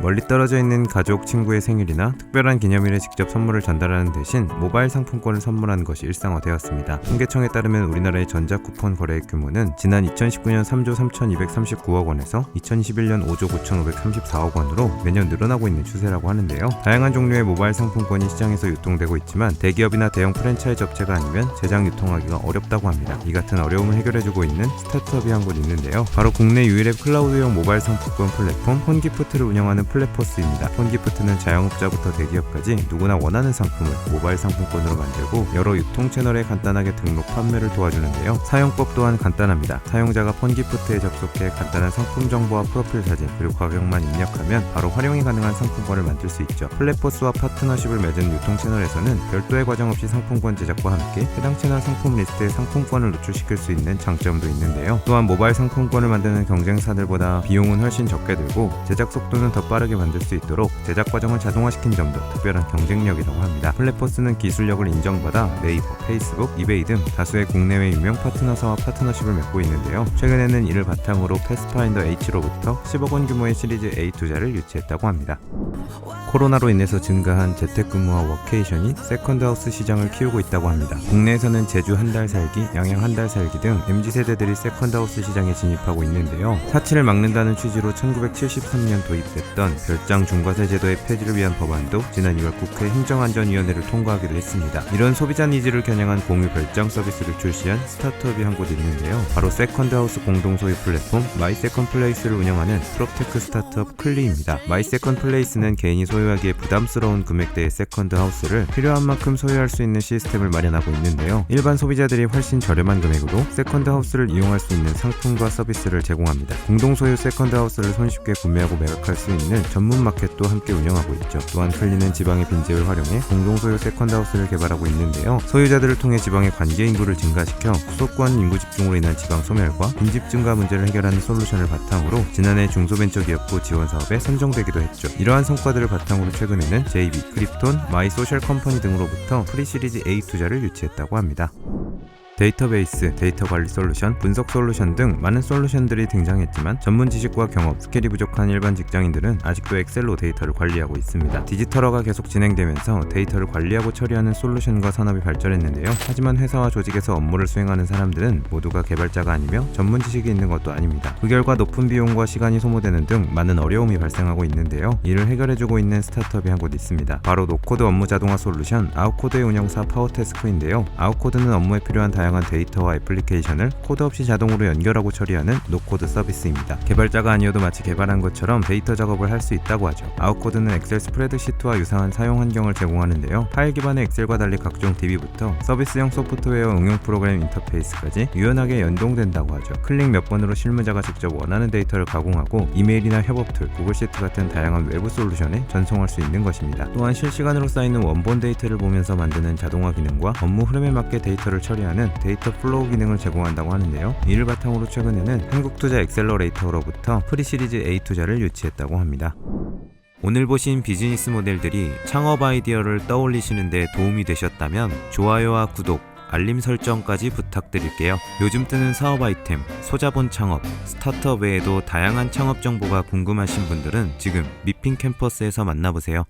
멀리 떨어져 있는 가족, 친구의 생일이나 특별한 기념일에 직접 선물을 전달하는 대신 모바일 상품권을 선물하는 것이 일상화되었습니다. 통계청에 따르면 우리나라의 전자 쿠폰 거래액 규모는 지난 2019년 3조 3,239억 원에서 2021년 5조 9,534억 원으로 매년 늘어나고 있는 추세라고 하는데요. 다양한 종류의 모바일 상품권이 시장에서 유통되고 있지만 대기업이나 대형 프랜차이즈 업체가 아니면 제작 유통하기가 어렵다고 합니다. 이 같은 어려움을 해결해주고 있는 스타트업이 한 곳 있는데요. 바로 국내 유일의 클라우드형 모바일 상품권 플랫폼 폰기프트를 운영하는 플랫포스입니다. 폰기프트는 자영업자부터 대기업까지 누구나 원하는 상품을 모바일 상품권으로 만들고 여러 유통 채널에 간단하게 등록 판매를 도와주는데요. 사용법 또한 간단합니다. 사용자가 폰기프트에 접속해 간단한 상품 정보와 프로필 사진 그리고 가격만 입력하면 바로 활용이 가능한 상품권을 만들 수 있죠. 플랫포스와 파트너십을 맺은 유통 채널에서는 별도의 과정 없이 상품권 제작과 함께 해당 채널 상품 리스트에 상품권을 노출시킬 수 있는 장점도 있는데요. 또한 모바일 상품권을 만드는 경쟁사들보다 비용은 훨씬 적게 들고 제작 속도는 더 빠르게 만들 수 있도록 제작 과정을 자동화시킨 점도 특별한 경쟁력이라고 합니다. 플랫포스는 기술력을 인정받아 네이버, 페이스북, 이베이 등 다수의 국내외 유명 파트너사와 파트너십을 맺고 있는데요. 최근에는 이를 바탕으로 패스파인더 H로부터 10억 원 규모의 시리즈 A 투자를 유치했다고 합니다. 코로나로 인해서 증가한 재택근무와 워케이션이 세컨드하우스 시장을 키우고 있다고 합니다. 국내에서는 제주 한 달 살기, 양양 한 달 살기 등 MZ 세대들이 세컨드하우스 시장에 진입하고 있는데요. 사치를 막는다는 취지로 1973년 도입됐던 별장 중과세 제도의 폐지를 위한 법안도 지난 2월 국회 행정안전위원회를 통과하기도 했습니다. 이런 소비자 니즈를 겨냥한 공유 별장 서비스를 출시한 스타트업이 한 곳 있는데요. 바로 세컨드하우스 공동소유 플랫폼 마이세컨플레이스를 운영하는 프롭테크 스타트업 클리입니다. 마이세컨플레이스는 개인이 소유하기에 부담스러운 금액대의 세컨드 하우스를 필요한 만큼 소유할 수 있는 시스템을 마련하고 있는데요. 일반 소비자들이 훨씬 저렴한 금액으로 세컨드 하우스를 이용할 수 있는 상품과 서비스를 제공합니다. 공동 소유 세컨드 하우스를 손쉽게 구매하고 매각할 수 있는 전문 마켓도 함께 운영하고 있죠. 또한 클리는 지방의 빈집을 활용해 공동 소유 세컨드 하우스를 개발하고 있는데요. 소유자들을 통해 지방의 관계 인구를 증가시켜 수도권 인구 집중으로 인한 지방 소멸과 빈집 증가 문제를 해결하는 솔루션을 바탕으로 지난해 중소벤처기업부 지원 사업에 선정되기도 했죠. 이러한 성과들을 바탕으로 최근에는 JB, 크립톤, 마이 소셜 컴퍼니 등으로부터 프리시리즈 A 투자를 유치했다고 합니다. 데이터베이스, 데이터 관리 솔루션, 분석 솔루션 등 많은 솔루션들이 등장했지만 전문 지식과 경험, 스킬이 부족한 일반 직장인들은 아직도 엑셀로 데이터를 관리하고 있습니다. 디지털화가 계속 진행되면서 데이터를 관리하고 처리하는 솔루션과 산업이 발전했는데요. 하지만 회사와 조직에서 업무를 수행하는 사람들은 모두가 개발자가 아니며 전문 지식이 있는 것도 아닙니다. 그 결과 높은 비용과 시간이 소모되는 등 많은 어려움이 발생하고 있는데요. 이를 해결해주고 있는 스타트업이 한 곳 있습니다. 바로 노코드 업무 자동화 솔루션 아웃코드의 운영사 파워테스크인데요. 아웃코드는 업무에 필요한 다양한 데이터와 애플리케이션을 코드 없이 자동으로 연결하고 처리하는 노코드 서비스입니다. 개발자가 아니어도 마치 개발한 것처럼 데이터 작업을 할 수 있다고 하죠. 아웃코드는 엑셀 스프레드시트와 유사한 사용 환경을 제공하는데요. 파일 기반의 엑셀과 달리 각종 DB부터 서비스형 소프트웨어 응용 프로그램 인터페이스까지 유연하게 연동된다고 하죠. 클릭 몇 번으로 실무자가 직접 원하는 데이터를 가공하고 이메일이나 협업 툴, 구글 시트 같은 다양한 외부 솔루션에 전송할 수 있는 것입니다. 또한 실시간으로 쌓이는 원본 데이터를 보면서 만드는 자동화 기능과 업무 흐름에 맞게 데이터를 처리하는 데이터 플로우 기능을 제공한다고 하는데요. 이를 바탕으로 최근에는 한국투자 엑셀러레이터로부터 프리시리즈 A 투자를 유치했다고 합니다. 오늘 보신 비즈니스 모델들이 창업 아이디어를 떠올리시는데 도움이 되셨다면 좋아요와 구독, 알림 설정까지 부탁드릴게요. 요즘 뜨는 사업 아이템, 소자본 창업, 스타트업 외에도 다양한 창업 정보가 궁금하신 분들은 지금 미핑 캠퍼스에서 만나보세요.